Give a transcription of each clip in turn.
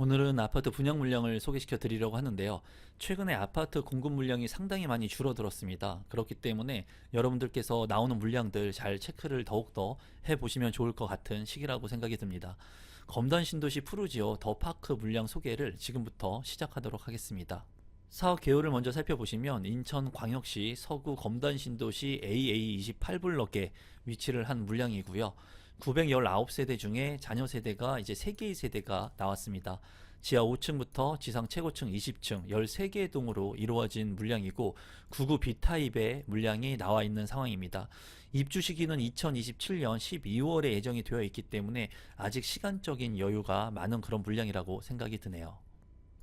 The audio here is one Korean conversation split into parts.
오늘은 아파트 분양 물량을 소개시켜 드리려고 하는데요. 최근에 아파트 공급 물량이 상당히 많이 줄어들었습니다. 그렇기 때문에 여러분들께서 나오는 물량들 잘 체크를 더욱더 해보시면 좋을 것 같은 시기라고 생각이 듭니다. 검단 신도시 푸르지오 더 파크 물량 소개를 지금부터 시작하도록 하겠습니다. 사업 개요를 먼저 살펴보시면 인천 광역시 서구 검단 신도시 AA28블럭에 위치를 한 물량이고요. 919세대 중에 자녀 세대가 이제 3개의 세대가 나왔습니다. 지하 5층부터 지상 최고층 20층 13개의 동으로 이루어진 물량이고 99 B타입의 물량이 나와 있는 상황입니다. 입주 시기는 2027년 12월에 예정이 되어 있기 때문에 아직 시간적인 여유가 많은 그런 물량이라고 생각이 드네요.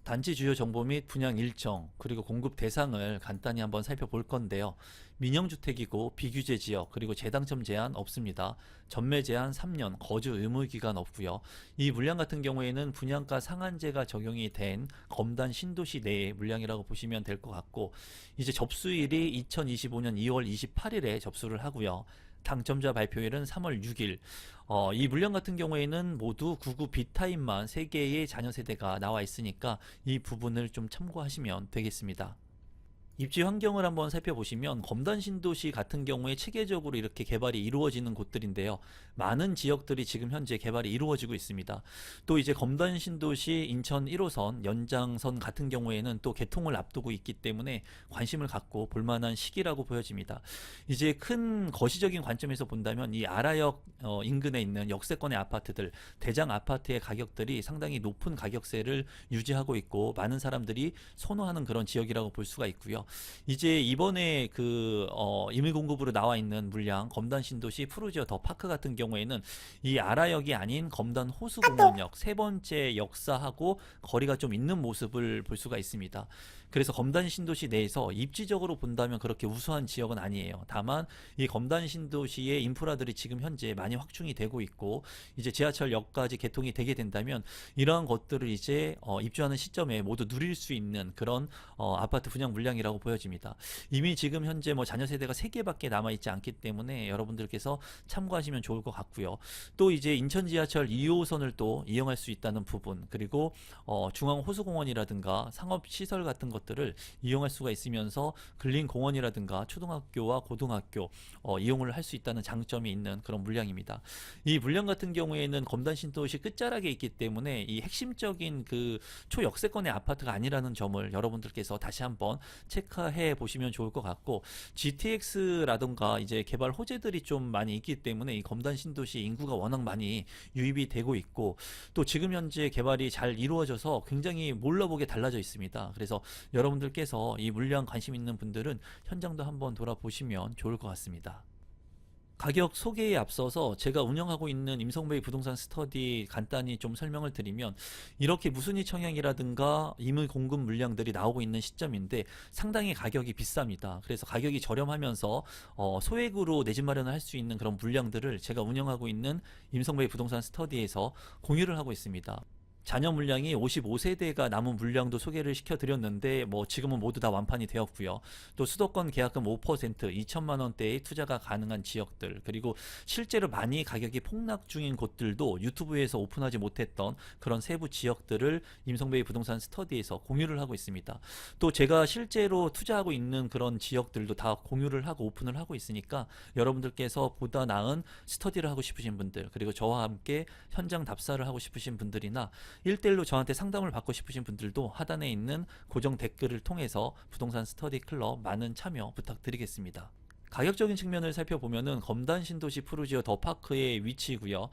단지 주요 정보 및 분양 일정 그리고 공급 대상을 간단히 한번 살펴볼 건데요. 민영주택이고 비규제 지역 그리고 재당첨 제한 없습니다. 전매 제한 3년 거주 의무 기간 없고요. 이 물량 같은 경우에는 분양가 상한제가 적용이 된 검단 신도시 내의 물량이라고 보시면 될 것 같고 이제 접수일이 2025년 2월 28일에 접수를 하고요. 당첨자 발표일은 3월 6일. 어, 이 물량 같은 경우에는 모두 99 B타입만 3개의 자녀 세대가 나와 있으니까 이 부분을 좀 참고하시면 되겠습니다. 입지 환경을 한번 살펴보시면 검단 신도시 같은 경우에 체계적으로 이렇게 개발이 이루어지는 곳들인데요. 많은 지역들이 지금 현재 개발이 이루어지고 있습니다. 또 이제 검단 신도시 인천 1호선 연장선 같은 경우에는 또 개통을 앞두고 있기 때문에 관심을 갖고 볼만한 시기라고 보여집니다. 이제 큰 거시적인 관점에서 본다면 이 아라역 어, 인근에 있는 역세권의 아파트들 대장 아파트의 가격들이 상당히 높은 가격세를 유지하고 있고 많은 사람들이 선호하는 그런 지역이라고 볼 수가 있고요. 이제 이번에 그 어, 임의 공급으로 나와 있는 물량 검단 신도시 푸르지오 더 파크 같은 경우에는 이 아라역이 아닌 검단 호수공원역 세 번째 역사하고 거리가 좀 있는 모습을 볼 수가 있습니다. 그래서 검단 신도시 내에서 입지적으로 본다면 그렇게 우수한 지역은 아니에요. 다만 이 검단 신도시의 인프라들이 지금 현재 많이 확충이 되고 있고 이제 지하철역까지 개통이 되게 된다면 이러한 것들을 이제 어, 입주하는 시점에 모두 누릴 수 있는 그런 어, 아파트 분양 물량이라고 보여집니다. 이미 지금 현재 뭐 자녀 세대가 3개밖에 남아 있지 않기 때문에 여러분들께서 참고하시면 좋을 것 같고요. 또 이제 인천 지하철 2호선을 또 이용할 수 있다는 부분 그리고 어, 중앙 호수공원이라든가 상업 시설 같은 것들을 이용할 수가 있으면서 근린 공원이라든가 초등학교와 고등학교 어, 이용을 할 수 있다는 장점이 있는 그런 물량입니다. 이 물량 같은 경우에는 검단 신도시 끝자락에 있기 때문에 이 핵심적인 그 초역세권의 아파트가 아니라는 점을 여러분들께서 다시 한번 체크 해 보시면 좋을 것 같고 GTX라든가 이제 개발 호재들이 좀 많이 있기 때문에 이 검단 신도시 인구가 워낙 많이 유입이 되고 있고 또 지금 현재 개발이 잘 이루어져서 굉장히 몰라보게 달라져 있습니다. 그래서 여러분들께서 이 물량 관심 있는 분들은 현장도 한번 돌아보시면 좋을 것 같습니다. 가격 소개에 앞서서 제가 운영하고 있는 임성베이 부동산 스터디 간단히 좀 설명을 드리면 이렇게 무순위 청약이라든가 임의 공급 물량들이 나오고 있는 시점인데 상당히 가격이 비쌉니다. 그래서 가격이 저렴하면서 어, 소액으로 내 집 마련을 할 수 있는 그런 물량들을 제가 운영하고 있는 임성베이 부동산 스터디에서 공유를 하고 있습니다. 자녀 물량이 55세대가 남은 물량도 소개를 시켜드렸는데 뭐 지금은 모두 다 완판이 되었고요. 또 수도권 계약금 5% 2천만 원대의 투자가 가능한 지역들 그리고 실제로 많이 가격이 폭락 중인 곳들도 유튜브에서 오픈하지 못했던 그런 세부 지역들을 임성베이 부동산 스터디에서 공유를 하고 있습니다. 또 제가 실제로 투자하고 있는 그런 지역들도 다 공유를 하고 오픈을 하고 있으니까 여러분들께서 보다 나은 스터디를 하고 싶으신 분들 그리고 저와 함께 현장 답사를 하고 싶으신 분들이나 1대1로 저한테 상담을 받고 싶으신 분들도 하단에 있는 고정 댓글을 통해서 부동산 스터디 클럽 많은 참여 부탁드리겠습니다. 가격적인 측면을 살펴보면은 검단 신도시 푸르지오 더 파크의 위치고요.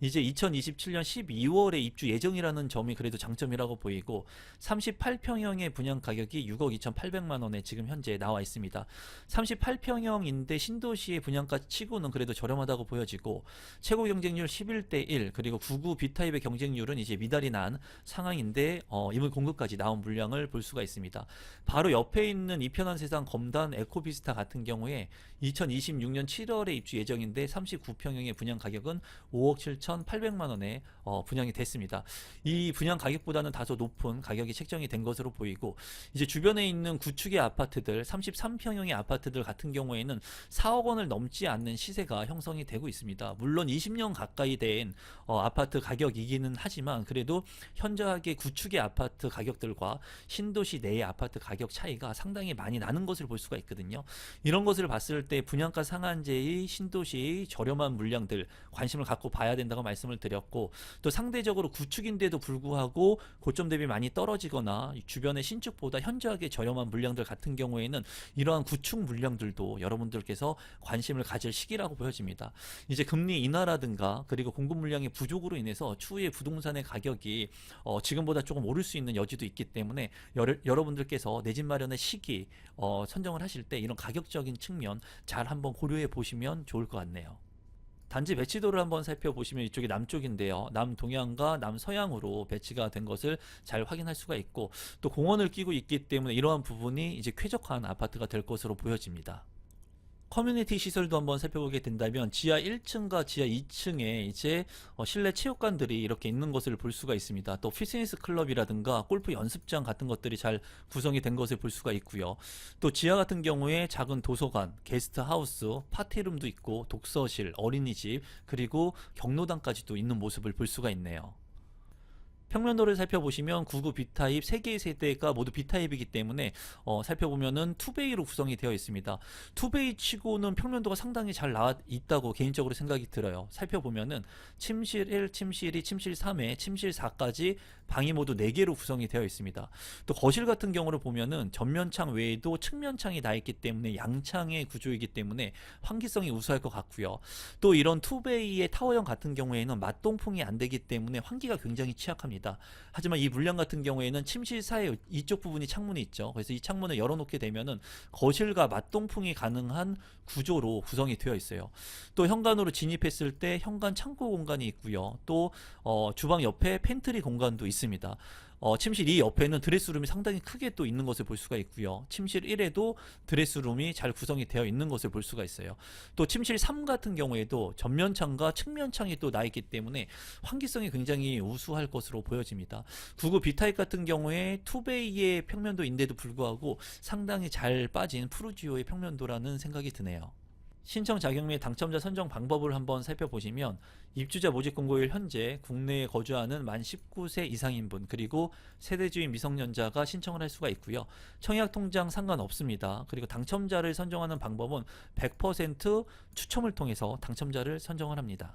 이제 2027년 12월에 입주 예정이라는 점이 그래도 장점이라고 보이고 38평형의 분양 가격이 6억 2,800만 원에 지금 현재 나와 있습니다. 38평형인데 신도시의 분양가 치고는 그래도 저렴하다고 보여지고 최고 경쟁률 11대 1 그리고 99 B타입의 경쟁률은 이제 미달이 난 상황인데 어, 임의 공급까지 나온 물량을 볼 수가 있습니다. 바로 옆에 있는 이편한 세상 검단 에코비스타 같은 경우에 2026년 7월에 입주 예정인데 39평형의 분양 가격은 5억 7천 7,800만 원에 어, 분양이 됐습니다. 이 분양 가격보다는 다소 높은 가격이 책정이 된 것으로 보이고 이제 주변에 있는 구축의 아파트들 33평형의 아파트들 같은 경우에는 4억 원을 넘지 않는 시세가 형성이 되고 있습니다. 물론 20년 가까이 된 어, 아파트 가격이기는 하지만 그래도 현저하게 구축의 아파트 가격들과 신도시 내의 아파트 가격 차이가 상당히 많이 나는 것을 볼 수가 있거든요. 이런 것을 봤을 때 분양가 상한제의 신도시의 저렴한 물량들 관심을 갖고 봐야 된다 고 말씀을 드렸고 또 상대적으로 구축인데도 불구하고 고점 대비 많이 떨어지거나 주변의 신축보다 현저하게 저렴한 물량들 같은 경우에는 이러한 구축 물량들도 여러분들께서 관심을 가질 시기라고 보여집니다. 이제 금리 인하라든가 그리고 공급 물량의 부족으로 인해서 추후에 부동산의 가격이 어, 지금보다 조금 오를 수 있는 여지도 있기 때문에 여러, 여러분들께서 내 집 마련의 시기 어, 선정을 하실 때 이런 가격적인 측면 잘 한번 고려해 보시면 좋을 것 같네요. 단지 배치도를 한번 살펴보시면 이쪽이 남쪽인데요. 남동향과 남서향으로 배치가 된 것을 잘 확인할 수가 있고 또 공원을 끼고 있기 때문에 이러한 부분이 이제 쾌적한 아파트가 될 것으로 보여집니다. 커뮤니티 시설도 한번 살펴보게 된다면 지하 1층과 지하 2층에 이제 어, 실내 체육관들이 이렇게 있는 것을 볼 수가 있습니다. 또 피트니스 클럽이라든가 골프 연습장 같은 것들이 잘 구성이 된 것을 볼 수가 있고요. 또 지하 같은 경우에 작은 도서관, 게스트 하우스, 파티룸도 있고 독서실, 어린이집, 그리고 경로당까지도 있는 모습을 볼 수가 있네요. 평면도를 살펴보시면 99 B타입 3개의 세대가 모두 B타입이기 때문에 어, 살펴보면은 투베이로 구성이 되어 있습니다. 투베이 치고는 평면도가 상당히 잘 나와 있다고 개인적으로 생각이 들어요. 살펴보면은 침실 1, 침실 2, 침실 3에 침실 4까지 방이 모두 4개로 구성이 되어 있습니다. 또 거실 같은 경우를 보면은 전면창 외에도 측면창이 나 있기 때문에 양창의 구조이기 때문에 환기성이 우수할 것 같고요. 또 이런 투베이의 타워형 같은 경우에는 맞동풍이 안 되기 때문에 환기가 굉장히 취약합니다. 하지만 이 물량 같은 경우에는 침실 사이 이쪽 부분이 창문이 있죠. 그래서 이 창문을 열어놓게 되면은 거실과 맞동풍이 가능한 구조로 구성이 되어 있어요. 또 현관으로 진입했을 때 현관 창고 공간이 있고요. 또 어, 주방 옆에 팬트리 공간도 있습니다. 어, 침실 2 옆에는 드레스룸이 상당히 크게 또 있는 것을 볼 수가 있고요. 침실 1에도 드레스룸이 잘 구성이 되어 있는 것을 볼 수가 있어요. 또 침실 3 같은 경우에도 전면창과 측면창이 또 나 있기 때문에 환기성이 굉장히 우수할 것으로 보여집니다. 99 B타입 같은 경우에 투베이의 평면도인데도 불구하고 상당히 잘 빠진 푸르지오의 평면도라는 생각이 드네요. 신청 자격 및 당첨자 선정 방법을 한번 살펴보시면 입주자 모집 공고일 현재 국내에 거주하는 만 19세 이상인 분 그리고 세대주인 미성년자가 신청을 할 수가 있고요. 청약 통장 상관없습니다. 그리고 당첨자를 선정하는 방법은 100% 추첨을 통해서 당첨자를 선정을 합니다.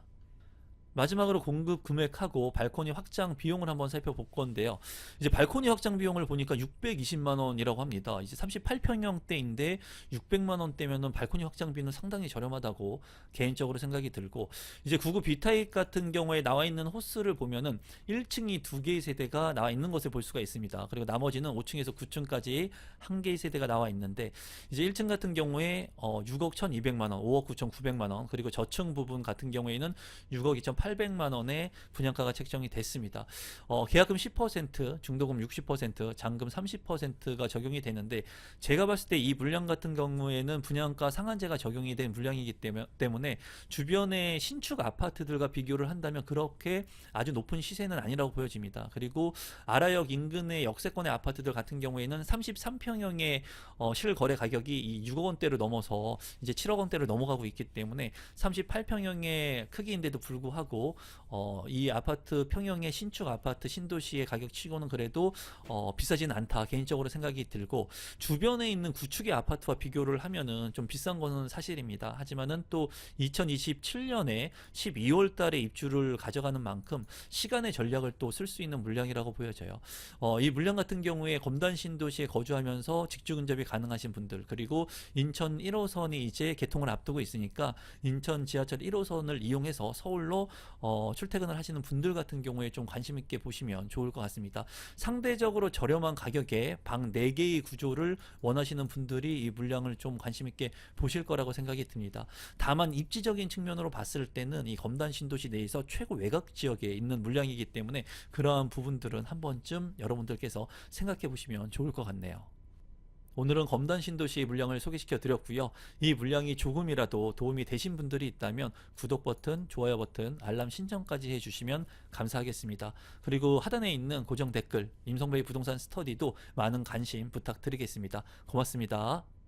마지막으로 공급 금액하고 발코니 확장 비용을 한번 살펴볼 건데요. 이제 발코니 확장 비용을 보니까 620만 원이라고 합니다. 이제 38평형대인데 600만 원대면은 발코니 확장비는 상당히 저렴하다고 개인적으로 생각이 들고 이제 99 B타입 같은 경우에 나와 있는 호스를 보면은 1층이 두 개의 세대가 나와 있는 것을 볼 수가 있습니다. 그리고 나머지는 5층에서 9층까지 한 개의 세대가 나와 있는데 이제 1층 같은 경우에 어 6억 1,200만 원, 5억 9,900만 원, 그리고 저층 부분 같은 경우에는 6억 2,800만 원의 분양가가 책정이 됐습니다. 어, 계약금 10%, 중도금 60%, 잔금 30%가 적용이 되는데 제가 봤을 때 이 물량 같은 경우에는 분양가 상한제가 적용이 된 물량이기 때문- 때문에 주변의 신축 아파트들과 비교를 한다면 그렇게 아주 높은 시세는 아니라고 보여집니다. 그리고 아라역 인근의 역세권의 아파트들 같은 경우에는 33평형의 어, 실거래 가격이 이 6억 원대를 넘어서 이제 7억 원대를 넘어가고 있기 때문에 38평형의 크기인데도 불구 하고 어, 이 아파트 평형의 신축 아파트 신도시의 가격치고는 그래도 어, 비싸진 않다 개인적으로 생각이 들고 주변에 있는 구축의 아파트와 비교를 하면은 좀 비싼 거는 사실입니다. 하지만은 또 2027년에 12월 달에 입주를 가져가는 만큼 시간의 전략을 또 쓸 수 있는 물량이라고 보여져요. 어, 이 물량 같은 경우에 검단 신도시에 거주하면서 직주 근접이 가능하신 분들 그리고 인천 1호선이 이제 개통을 앞두고 있으니까 인천 지하철 1호선을 이용해서 서울로 어, 출퇴근을 하시는 분들 같은 경우에 좀 관심 있게 보시면 좋을 것 같습니다. 상대적으로 저렴한 가격에 방 4개의 구조를 원하시는 분들이 이 물량을 좀 관심 있게 보실 거라고 생각이 듭니다. 다만 입지적인 측면으로 봤을 때는 이 검단 신도시 내에서 최고 외곽 지역에 있는 물량이기 때문에 그러한 부분들은 한 번쯤 여러분들께서 생각해 보시면 좋을 것 같네요. 오늘은 검단 신도시 물량을 소개시켜 드렸고요. 이 물량이 조금이라도 도움이 되신 분들이 있다면 구독 버튼, 좋아요 버튼, 알람 신청까지 해주시면 감사하겠습니다. 그리고 하단에 있는 고정 댓글, 임성배의 부동산 스터디도 많은 관심 부탁드리겠습니다. 고맙습니다.